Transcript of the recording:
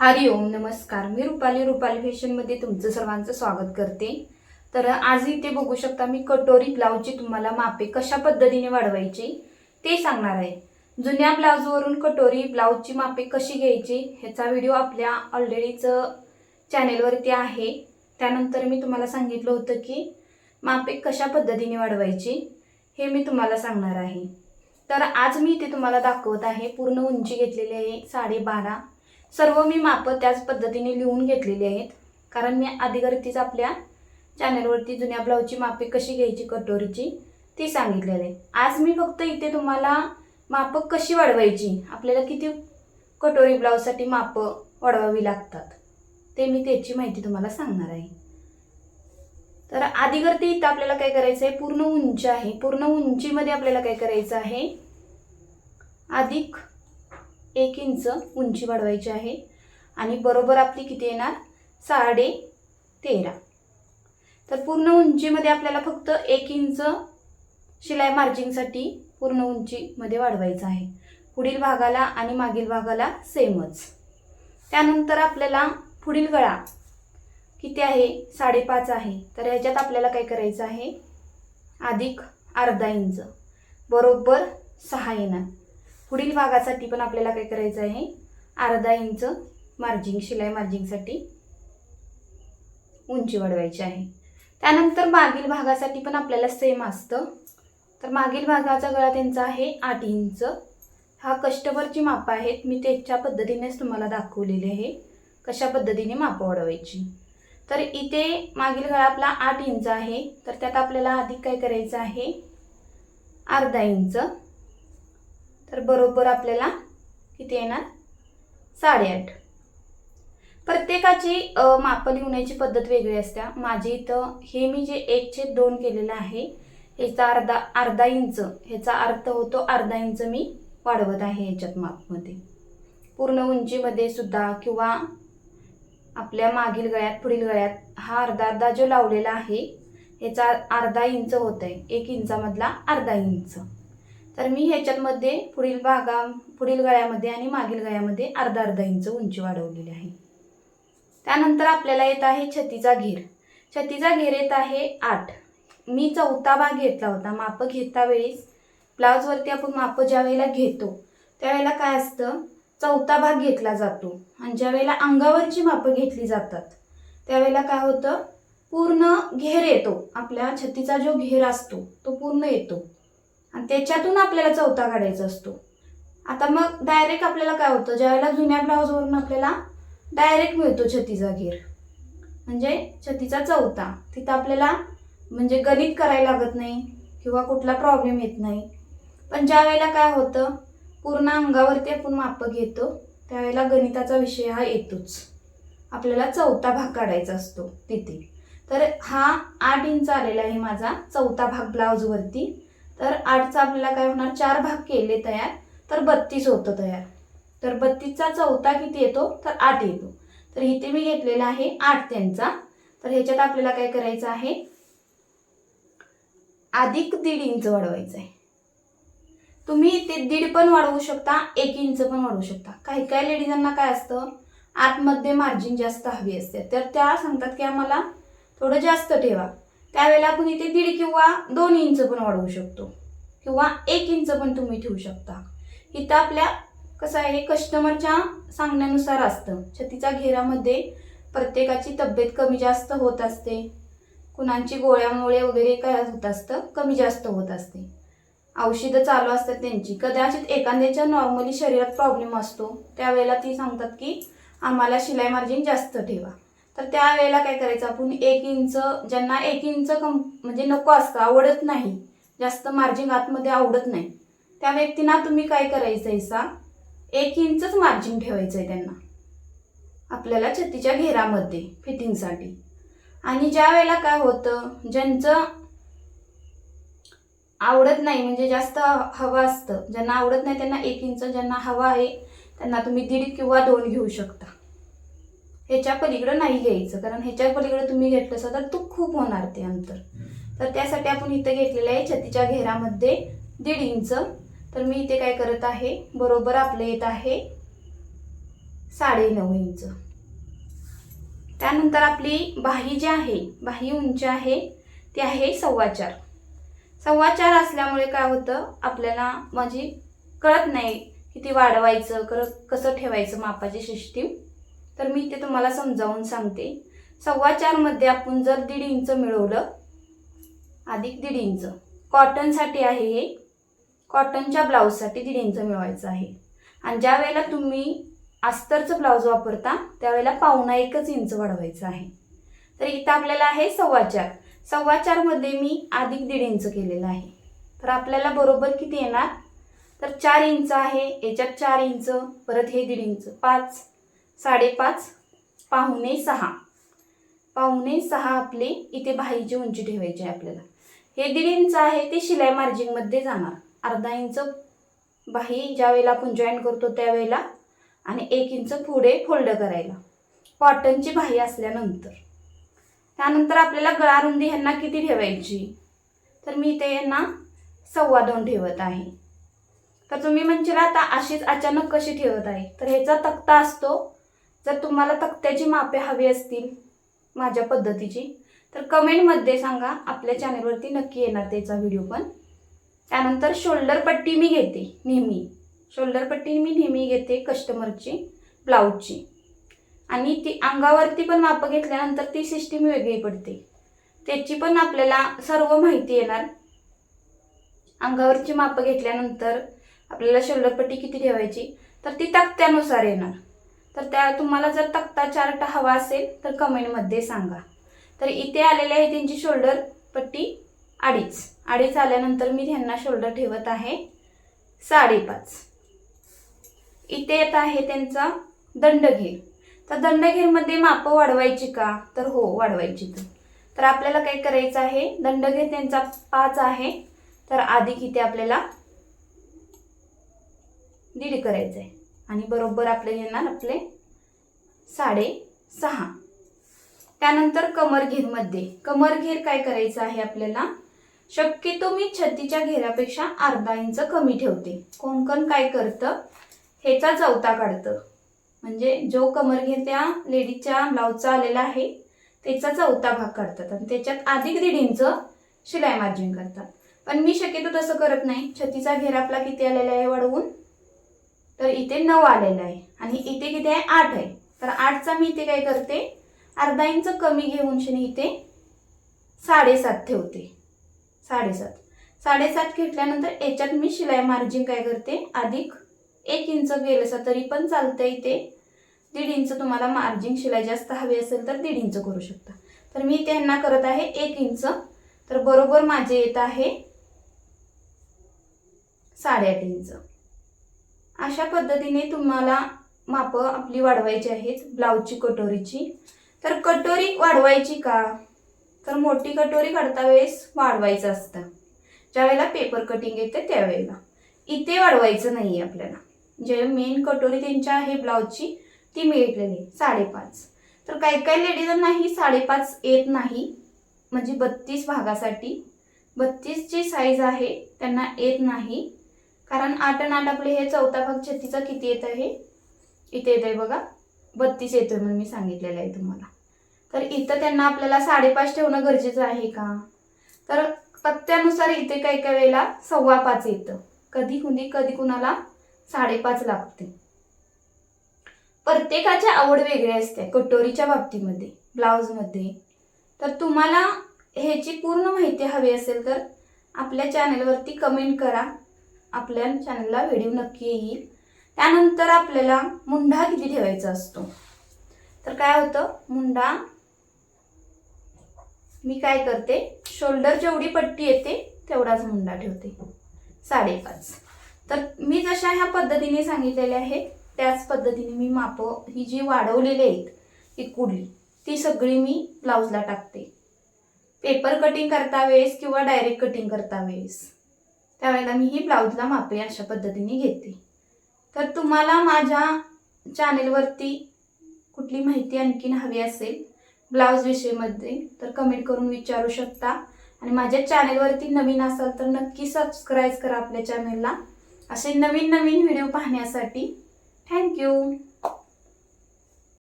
हरि ओम नमस्कार. मी रुपाली रुपाली फॅशनमध्ये तुमचं सर्वांचं स्वागत करते. तर आज इथे बघू शकता मी कटोरी ब्लाऊजची तुम्हाला मापे कशा पद्धतीने वाढवायची ते सांगणार आहे. जुन्या ब्लाऊजवरून कटोरी ब्लाऊजची मापे कशी घ्यायची ह्याचा व्हिडिओ आपल्या ऑलरेडीच चॅनेलवरती आहे. त्यानंतर मी तुम्हाला सांगितलं होतं की मापे कशा पद्धतीने वाढवायची हे मी तुम्हाला सांगणार आहे. तर आज मी इथे तुम्हाला दाखवत आहे पूर्ण उंची घेतलेली आहे साडेबारा सर्व मी मापं त्याच पद्धतीने लिहून घेतलेली आहेत. कारण मी आधीगरतीच आपल्या चॅनलवरती जुन्या ब्लाऊजची मापे कशी घ्यायची कटोरीची ती सांगितलेली आहे. आज मी फक्त इथे तुम्हाला मापं कशी वाढवायची आपल्याला किती कटोरी ब्लाऊजसाठी मापं वाढवावी लागतात ते मी त्याची माहिती तुम्हाला सांगणार आहे. तर आधीगरती इथं आपल्याला काय करायचं आहे? पूर्ण उंची आहे. पूर्ण उंचीमध्ये आपल्याला काय करायचं आहे? अधिक एक इंच उंची वाढवायची आहे. आणि बरोबर आपली किती येणार? साडे तेरा. तर पूर्ण उंचीमध्ये आपल्याला फक्त एक इंच शिलाई मार्जिंगसाठी पूर्ण उंचीमध्ये वाढवायचं आहे. पुढील भागाला आणि मागील भागाला सेमच. त्यानंतर आपल्याला पुढील गळा किती आहे? साडेपाच आहे. तर ह्याच्यात आपल्याला काय करायचं आहे? अधिक अर्धा इंच. बरोबर सहा येणार. पुढील भागासाठी पण आपल्याला काय करायचं आहे? अर्धा इंच मार्जिंग शिलाई मार्जिंगसाठी उंची वाढवायची आहे. त्यानंतर मागील भागासाठी पण आपल्याला सेम असतं. तर मागील भागाचा गळा त्यांचा आहे आठ इंच. हा कस्टमरची मापं आहेत. मी त्याच्या पद्धतीनेच तुम्हाला दाखवलेले आहे. कशा पद्धतीने मापं वाढवायची. तर इथे मागील गळा आपला आठ इंच आहे. तर त्यात आपल्याला अधिक काय करायचं आहे? अर्धा इंच. तर बरोबर आपल्याला किती येणार? साडेआठ. प्रत्येकाची माप मापं लिहिण्याची पद्धत वेगळी असते. माझी इथं हे मी जे एक छेद दोन केलेलं आहे ह्याचा अर्धा अर्धा इंच ह्याचा अर्थ होतो अर्धा इंच मी वाढवत आहे ह्याच्यात मापमध्ये. पूर्ण उंचीमध्ये सुद्धा किंवा आपल्या मागील गळ्यात पुढील गळ्यात हा अर्धा अर्धा जो लावलेला आहे ह्याचा अर्धा इंच होत आहे एक इंचामधला अर्धा इंच. तर मी ह्याच्यामध्ये पुढील भागा पुढील गळ्यामध्ये आणि मागील गळ्यामध्ये अर्धा अर्धा इंच उंची वाढवलेली आहे. त्यानंतर आपल्याला येत आहे छतीचा घेर. छतीचा घेर येत आहे आठ. मी चौथा भाग घेतला होता. मापं घेता वेळीस ब्लाऊजवरती आपण मापं ज्या वेळेला घेतो त्यावेळेला काय असतं? चौथा भाग घेतला जातो. आणि ज्या वेळेला अंगावरची मापं घेतली जातात त्यावेळेला काय होतं? पूर्ण घेर येतो. आपल्या छतीचा जो घेर असतो तो पूर्ण येतो. आणि त्याच्यातून आपल्याला चौथा काढायचा असतो. आता मग डायरेक्ट आपल्याला काय होतं? ज्यावेळेला जुन्या ब्लाऊजवरून आपल्याला डायरेक्ट मिळतो छतीचा घेर. म्हणजे छतीचा चौथा. तिथं आपल्याला म्हणजे गणित करायला लागत नाही किंवा कुठला प्रॉब्लेम येत नाही. पण ज्या वेळेला काय होतं? पूर्ण अंगावरती आपण मापं घेतो त्यावेळेला गणिताचा विषय हा येतोच. आपल्याला चौथा भाग काढायचा असतो तिथे. तर हा आठ इंच आलेला आहे माझा चौथा भाग ब्लाऊजवरती तर आठचा आपल्याला काय होणार? चार भाग केले तयार तर बत्तीस होतं तयार. तर बत्तीसचा चौथा किती येतो? तर आठ येतो. तर इथे मी घेतलेला आहे आठ त्यांचा. तर ह्याच्यात आपल्याला काय करायचं आहे? अधिक दीड इंच वाढवायचं आहे. तुम्ही ते दीड पण वाढवू शकता एक इंच पण वाढवू शकता. काही काही लेडीजांना काय असतं? आतमध्ये मार्जिन जास्त हवी असते. तर त्या सांगतात की आम्हाला थोडं जास्त ठेवा. त्यावेळेला आपण इथे दीड किंवा दोन इंच पण वाढवू शकतो. किंवा एक इंच पण तुम्ही ठेवू शकता. इथं आपल्या कसं आहे कस्टमरच्या सांगण्यानुसार असतं. छतीच्या घेरामध्ये प्रत्येकाची तब्येत कमी जास्त होत असते. कुणांची गोळ्यामुळे वगैरे काय होत असतं कमी जास्त होत असते. औषधं चालू असतात त्यांची. कदाचित एखाद्याच्या नॉर्मली शरीरात प्रॉब्लेम असतो. त्यावेळेला ती सांगतात की आम्हाला शिलाई मार्जिन जास्त ठेवा. तर त्यावेळेला काय करायचं आपण एक इंच ज्यांना एक इंच कम म्हणजे नको असतं आवडत नाही जास्त मार्जिन आतमध्ये आवडत नाही त्या व्यक्तींना तुम्ही काय करायचं आहे सा? एक इंचच मार्जिन ठेवायचं आहे त्यांना. आपल्याला छतीच्या घेरामध्ये फिटिंगसाठी आणि ज्या वेळेला काय होतं ज्यांचं आवडत नाही म्हणजे जास्त हवं असतं ज्यांना आवडत नाही त्यांना एक इंच ज्यांना हवा आहे त्यांना तुम्ही दीड किंवा दोन घेऊ शकता. ह्याच्या पलीकडं नाही घ्यायचं. कारण ह्याच्या पलीकडे तुम्ही घेतलं असं तर तू खूप होणार ते अंतर. तर त्यासाठी आपण इथं घेतलेलं आहे छतीच्या घेरामध्ये दीड इंच. तर मी इथे काय करत आहे बरोबर आपलं येत आहे साडे नऊ इंच. त्यानंतर आपली बाही जी आहे बाही उंची आहे ती आहे सव्वा चार. सव्वा चार असल्यामुळे काय होतं आपल्याला म्हणजे कळत नाही किती वाढवायचं कर कसं ठेवायचं मापाची सिस्टीम. तर मी ते तुम्हाला समजावून सांगते. सव्वा चारमध्ये आपण जर दीड इंच मिळवलं अधिक दीड इंच. कॉटनसाठी आहे हे. कॉटनच्या ब्लाऊजसाठी दीड इंच मिळवायचं आहे. आणि ज्या वेळेला तुम्ही अस्तरचं ब्लाऊज वापरता त्यावेळेला पावणा एकच इंच वाढवायचं आहे. तर इथं आपल्याला आहे सव्वा चार. सव्वा चारमध्ये मी अधिक दीड इंच केलेलं आहे. तर आपल्याला बरोबर किती येणार? तर चार इंच आहे याच्यात चार इंच परत हे दीड इंच. पाच. साडेपाच पाहुणे सहा. पाहुणे सहा आपले इथे बाहीची उंची ठेवायची आहे आपल्याला. हे दीड इंच आहे ते शिलाई मार्जिनमध्ये जाणार. अर्धा इंच बाही ज्या वेळेला आपण जॉईन करतो त्यावेळेला आणि एक इंच पुढे फोल्ड करायला. कॉटनची बाही असल्यानंतर. त्यानंतर आपल्याला गळारुंदी ह्यांना किती ठेवायची? तर मी ते यांना सव्वा दोन ठेवत आहे. तर तुम्ही म्हणशील आता अशीच अचानक कशी ठेवत आहे? तर ह्याचा तक्ता असतो जर तुम्हाला तक्त्याची मापे हवी असतील माझ्या पद्धतीची तर कमेंटमध्ये सांगा. आपल्या चॅनलवरती नक्की येणार त्याचा व्हिडिओ पण. त्यानंतर शोल्डर पट्टी मी घेते नेहमी. शोल्डर पट्टी मी नेहमी घेते कस्टमरची ब्लाऊजची आणि ती अंगावरती पण मापं घेतल्यानंतर ती सिस्टीम वेगळी पडते. त्याची पण आपल्याला सर्व माहिती येणार. अंगावरची मापं घेतल्यानंतर आपल्याला शोल्डर पट्टी किती ठेवायची तर ती तक्त्यानुसार येणार. तर त्या तुम्हाला जर तक्ता चार्ट हवा असेल तर कमेंटमध्ये सांगा. तर इथे आलेले आहे त्यांची शोल्डर पट्टी अडीच. अडीच आल्यानंतर मी त्यांना शोल्डर ठेवत आहे साडेपाच. इथे येत आहे त्यांचा दंडघेर तर दंडघेरमध्ये मापं वाढवायची का? तर हो वाढवायची तर. तर आपल्याला काय करायचं आहे? दंडघेर त्यांचा पाच आहे. तर आधी किती आपल्याला? दीड करायचं आहे आणि बरोबर आपले येणार आपले साडे सहा. त्यानंतर कमरघेरमध्ये कमरघेर काय करायचं आहे आपल्याला? शक्यतो मी छत्तीच्या घेरापेक्षा अर्धा इंच कमी ठेवते. कोणकण काय करतं? ह्याचा चौथा काढतं. म्हणजे जो कमरघेर त्या लेडीजच्या ब्लाऊजचा आलेला आहे त्याचा चौथा भाग काढतात आणि त्याच्यात अधिक दीड इंच शिलाई मार्जिन करतात. पण मी शक्यतो तसं करत नाही. छतीचा घेर आपला किती आलेला आहे वाढवून? तर इथे नऊ आलेला आहे. आणि इथे किती आहे? आठ आहे. तर आठचा मी इथे काय करते? अर्धा इंच कमी घेऊन शनी इथे साडेसात ठेवते. साडेसात. साडेसात घेतल्यानंतर याच्यात मी शिलाई मार्जिन काय करते? अधिक एक इंच गेलं तरी पण चालतं इथे. दीड इंच तुम्हाला मार्जिन शिलाई जास्त हवी असेल तर दीड इंच करू शकता. तर मी त्यांना करत आहे एक इंच. तर बरोबर माझे येत आहे साडेआठ इंच. अशा पद्धतीने तुम्हाला मापं आपली वाढवायची आहेत ब्लाऊजची कटोरीची. तर कटोरी वाढवायची का? तर मोठी कटोरी काढता वेळेस वाढवायचं असतं. ज्यावेळेला पेपर कटिंग येते त्यावेळेला. इथे वाढवायचं नाही आहे आपल्याला. जे मेन कटोरी त्यांच्या आहे ब्लाऊजची ती मिळलेली साडेपाच. तर काही काही लेडीजांना ही साडेपाच येत नाही. म्हणजे बत्तीस भागासाठी. बत्तीसची साईज आहे त्यांना येत नाही. कारण आठ आणि आठ आपले हे चौथा भाग छत्तीचा किती येत आहे इथे येत आहे बघा. बत्तीस येतोय म्हणून मी सांगितलेलं आहे तुम्हाला. तर इथं त्यांना आपल्याला साडेपाच ठेवणं गरजेचं आहे का? तर पत्त्यानुसार इथे काही काही वेळेला सव्वा पाच येतं. कधी कुणी कधी कुणाला साडेपाच लागते. प्रत्येकाची आवड वेगळी असते कटोरीच्या बाबतीमध्ये ब्लाऊजमध्ये. तर तुम्हाला ह्याची पूर्ण माहिती हवी असेल तर आपल्या चॅनलवरती कमेंट करा. आपल्या चॅनलला व्हिडिओ नक्की येईल. त्यानंतर आपल्याला मुंडा किती ठेवायचा असतो? तर काय होतं? मुंडा मी काय करते? शोल्डर जेवढी पट्टी येते तेवढाच मुंडा ठेवते. साडेपाच. तर मी जशा ह्या पद्धतीने सांगितलेल्या आहेत त्याच पद्धतीने मी मापं ही जी वाढवलेली आहेत ही कुडली ती सगळी मी ब्लाऊजला टाकते. पेपर कटिंग करता वेळेस किंवा डायरेक्ट कटिंग करता वेळेस. त्यावेळेला मी ही ब्लाऊजला मापे अशा पद्धतीने घेते. तर तुम्हाला माझ्या चॅनेलवरती कुठली माहिती आणखीन हवी असेल ब्लाऊज विषयीमध्ये तर कमेंट करून विचारू शकता. आणि माझ्या चॅनेलवरती नवीन असाल तर नक्की सबस्क्राईब करा आपल्या चॅनेलला. असे नवीन नवीन व्हिडिओ पाहण्यासाठी थँक्यू.